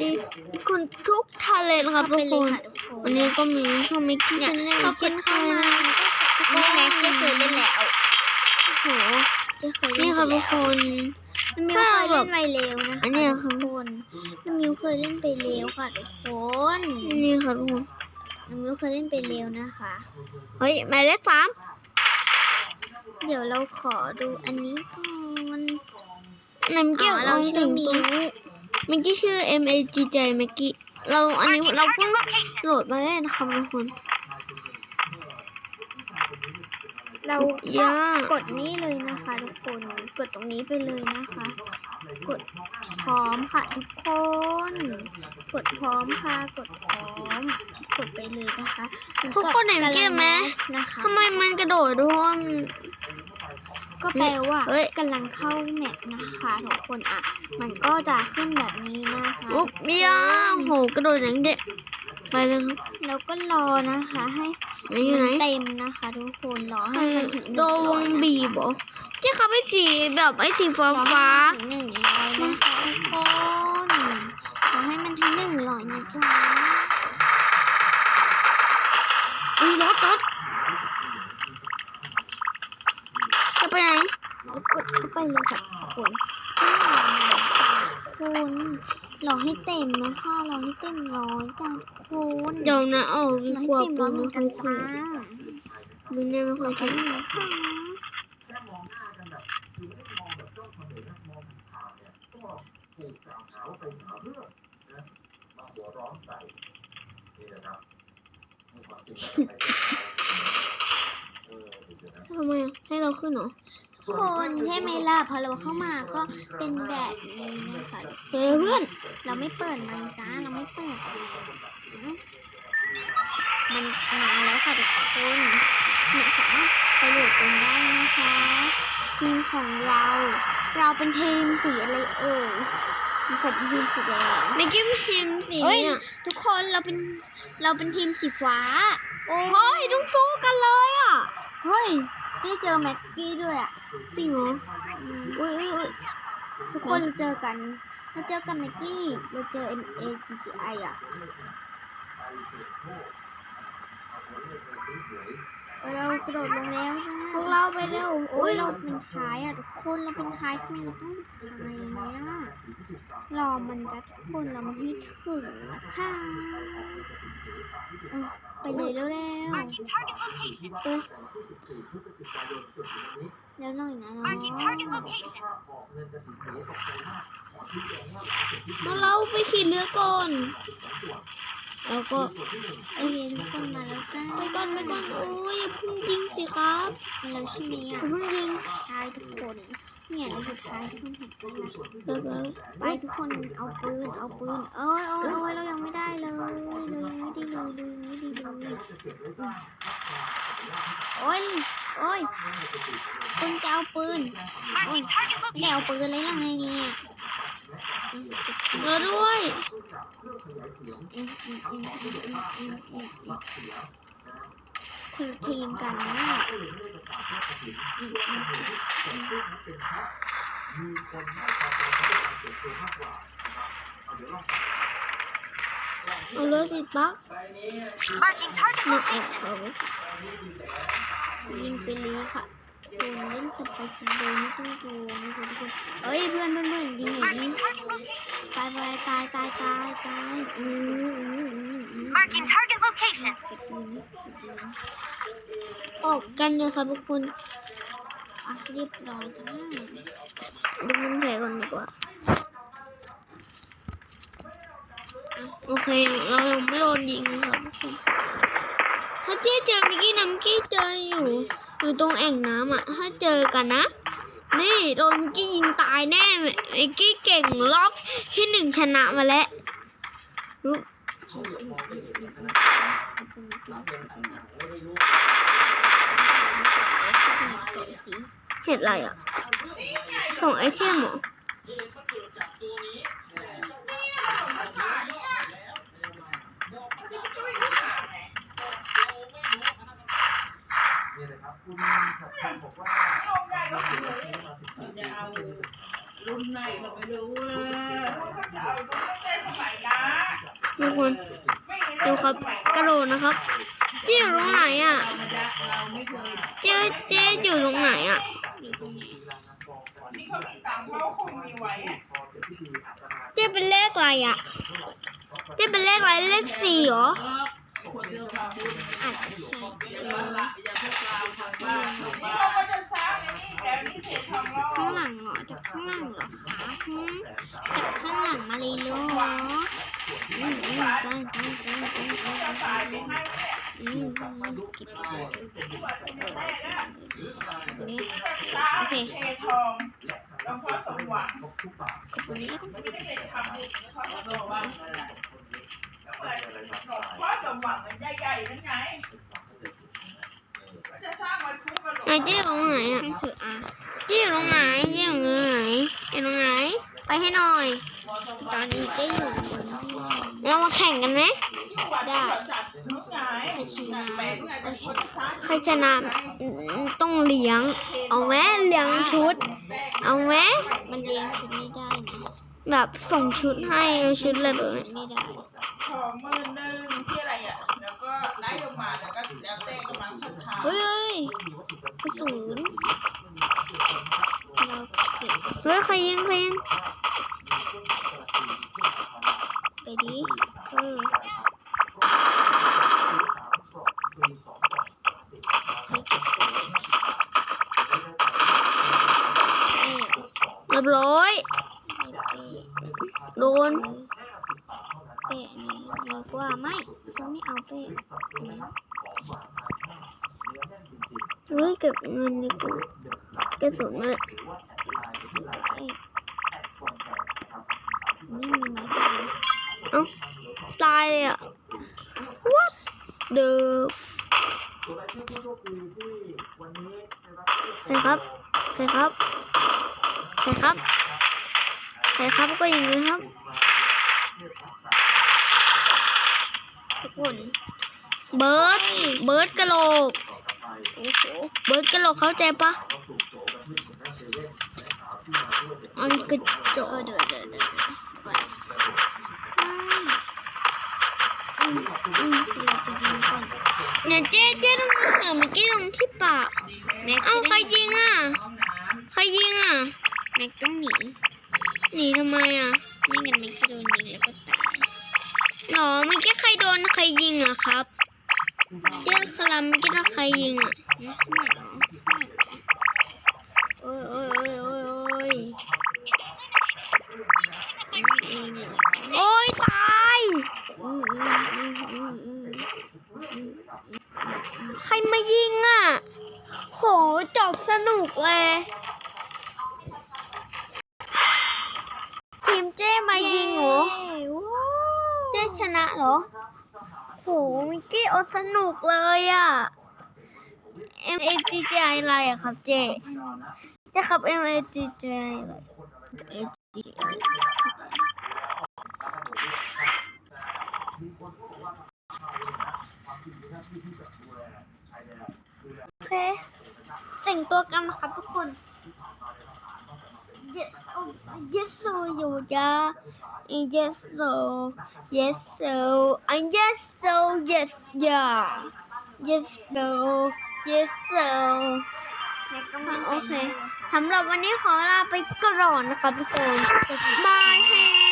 ดีคุณทุกทาเลนครับทุกคนวันนี้ก็มีช่องมิกกี้เนี่ยชแนลพอเพิ่นเข้ามานี่แม็กจะเคยเล่นแล้วโอ้โหจะเคยเล่นี่นครับไปทุกแล้วคนน้ำมิวเคยเล่นไปแล้วนะอันเนี้ยครับทุกคนน้ำมิวเคยเล่นไปแล้วค่ะทุกคนนี่ครับทุกคนน้ำมิวเคยเล่นไปแล้วนะคะ เฮ้ยหมายเลขสามเดี๋ยวเราขอดูอันนี้ก่อนน้ำเกี่ยวอ๋อเราเราชื่ถึองมิตัวว มิกกี้ชื่อ M A G J มิกกี้เราอันนี้เราเพิ่งโหลดมาได้นะครับทุกคน เราย่ากดนี่เลยนะคะทุกคนกดตรงนี้ไปเลยนะคะ กดพร้อมค่ะทุกคน กดพร้อมค่ะ กดพร้อม กดไปเลยนะคะทุกคนเห็นเกมไหมนะคะทำไมมันกระโดดทุกคน ก็แปลว่าเฮ้ย กำลังเข้าแมปนะคะทุกคนอะ มันก็จะขึ้นแบบนี้นะคะอุ๊บเมียโหกระโดดอย่างเด็กไปเลยครับแล้วก็รอนะคะให้ไหนอยู่ไหนเต็มนะคะ ทุกคนรอให้มันถึงหโดนึ่งนร้วอยงนะบีบเหรอที่เขาไปสีแบบไอ้สีฟ้าฟ้าถึงหนึ่งร้อยนะคะทุกคนขอให้มันถึงหนึ่งร้อยนะจ๊ะอุ้ยรถรถ กดเข้าไปเลยสักคนคุณรอให้เต็มนะพ่อรอให้เต็มร้อยจันคุณเดี๋ยวนะออกดีกว่าปูมันกันค่ะบินเนี่ยมันคนที่นี่ค่ะถูกกล่าวหาวไปหาเรื่องนะมาหัวร้อนใส่นี่นะครับทำไมให้เราขึ้นเหรอ คนใช่ไหมล่ะพอเราเข้ามาก็เป็นแบบนี้นะคะเฮ้ยเพื่อนเราไม่เปิดมันจ้าเราไม่เปิดมันมาแล้วค่ะทุกคนเนี่ยสามารถไปโหลดกันได้นะคะทีมของเรา เราเป็นทีมสีอะไรเอ่ยกดทีมสีแดงมิกกี้พิมพ์สีเฮ้ยเนี่ยทุกคนเราเป็นเราเป็นทีมสีฟ้าโอ้เฮ้ยต้องสู้กันเลยอะเฮ้ย พี่เจอแม็กกี้ด้วยอะจริงเหรออุ้ยอุ้ยอุ้ยทุกคนเจอกันเราเจอกันแม็กกี้เราเจอ M A G G I อะ เรากระโดดลงแล้วพวกเราไปเร็วโอ้อุ้ยยเราเป็นท้ายอะทุกคนเราเป็นท้ายทำไมเราต้องเป็นท้ายเนี่ยรอมันจะทุกคนเรามาให้ถึงนะคะเออไปเลยเร็วๆเออแล้วหน่อยนะน้องพวกเราไปขี่เรือก่อนแล้วก็โอเคทุกคนมาแล้วจ้าไปก่อนไปก่อนโอ้ย ครับมาแล้วใช่ไหมอย่าอะเพิ่งยิงท้ายทุกคนเนี่ยเราสุดท้ายทุกคนเห็นกันแล้วยไปทุกคนเอาปืนเอาปืนเอ้ยโอ้ยโอ้ยเรายังไม่ได้เลยเรายังไม่ได้เลยเลยไม่ได้เลยโอ้ยโอ้ยคุณจะเอาปืนโอ้ยไม่เอาปืนเลยยังไงเนี่ยเราด้วย คือทีมกันนะมีาล่ะครับเอาเยวลองาเลยดิปะนึ่งเอ็กโยิงไปเลยค่ะโดนเล่นสไปคิเโดยไม่ต้องกลัวนะคะทุกคนเอ้ยเพื่อนเพื่อนเพื่อนยิงอย่างนี้ตายตายตายตายตายตายอืออืออือ location. ออกกันนะครับทุกคนเรียบร้อยจ้าดูมันแผลก่อนดีกว่า โอเค เรายังไม่โดนยิงครับทุกคนถ้าเจ๊เจอมิกกี้น้ำกี้เจออยู่ อยู่ตรงแอ่งน้ำอะ ถ้าเจอกันนะนี่โดนมิกกี้ยิงตายแน่มิกกี้เก่งรอบที่หนึ่งชนะมาแล้ว เห็ดอะไรอะ ของไอเทมเหรอรุ่นไหนเราไม่รู้เลย ทุกคนดูครับกระโดดนะครับเจ๊อยู่ตรงไหนอะเจ๊เจ๊อยู่ตรงไหนอะเจ๊เป็นเลขอะไรอะเจ๊เป็นเลขอะไรเลขสี่เหรออาจจะ เททองหลวงพ่อสมหวังกดตรงนี้แล้วกันไม่ได้ไปทำบุญหลวงพ่อสมหวังก็เหมือนหลวงพ่อสมหวังมันใหญ่ๆนั่นไงก็จะสร้างไว้คู่กับหลวงไหนเจ๊อยู่ตรงไหนอะนั่นคืออาเจ๊อยู่ตรงไหนเจ๊อยู่ตรงไหนอยู่ตรงไหน ไปให้หน่อยตอนนี้เจ๊อยู่บนนี่เรามาแข่งกันไหม ที่วัดที่เขาจัด ใครชนะอืมต้องเลี้ยง เอาไหมเลี้ยงชุด เอาไหมมันเลี้ยงชุดไม่ได้นะแบบส่งชุดให้เอาชุดเลยแบบนี้ไม่ได้ทองหมื่นหนึ่งที่อะไรอะแล้วก็ไล่ลงมาแล้วก็แล้วแต่กำลังศรัทธาเฮ้ยกระสุนเราเก็บเฮ้ยใครยิงใครยิงไปดิเออให้เก็บไปเลยเอ๊ะ เรียบร้อย โดน เป๊ะนี่ดีกว่าไม่ฉันไม่เอาเป้เฮ้ยเก็บเงินดีกว่ากระสุนมาเลยเอ๊ะนี่มีไม้ตีเอ้าตายเลยอะวัดเดือใครครับใครครับใครครับใครครับก็อย่างนี้ครับ ทุกคน เบิร์ด เบิร์ดกะโหลก โอ้โห เบิร์ดกะโหลกเข้าใจปะอันกระจกเออเดี๋ยวเดี๋ยวเดี๋ยวเดี๋ยวก่อนอืมอืมเราจะยิงก่อนเนี่ยเจ๊เจ๊ต้องมาเสือเมื่อกี้ตรงที่ปากแม็กเอ้าจะใครได้ยิงอะ ใครยิงอะ แม็กต้องหนี หนีทำไมอะ ไม่งั้นแม็กจะโดนยิงแล้วก็ตาย อ๋อเมื่อกี้ใครโดนใครยิงอะครับเจ้าสลัมเมื่อกี้ถ้าใครยิงอะ ไม่ใช่เหรอใช่เหรอโอ้ยโอ้ยโอ้ยโอ้ยโอ้ยอันนี้เองเหรอ โอ้ยตาย อืมอืมอืมอืมอืมอืม ใครมายิงอะ โหจบสนุกเลย ทีมเจ้มายิงเหรอ เจ๊ชนะ เหรอโหมิกกี้โอสนุกเลยอะ M A G J I อะไรอะครับเจเจ๊ครับ M A G J I อะไรเอ็ดจีโอเคแต่งตัวกันนะครับทุกคน yes oh yes so อยู่จ้า yes so yes so and yes so yes yeah yes so yes so โอเคสำหรับวันนี้ขอลาไปก่อนนะคะทุกคนบาย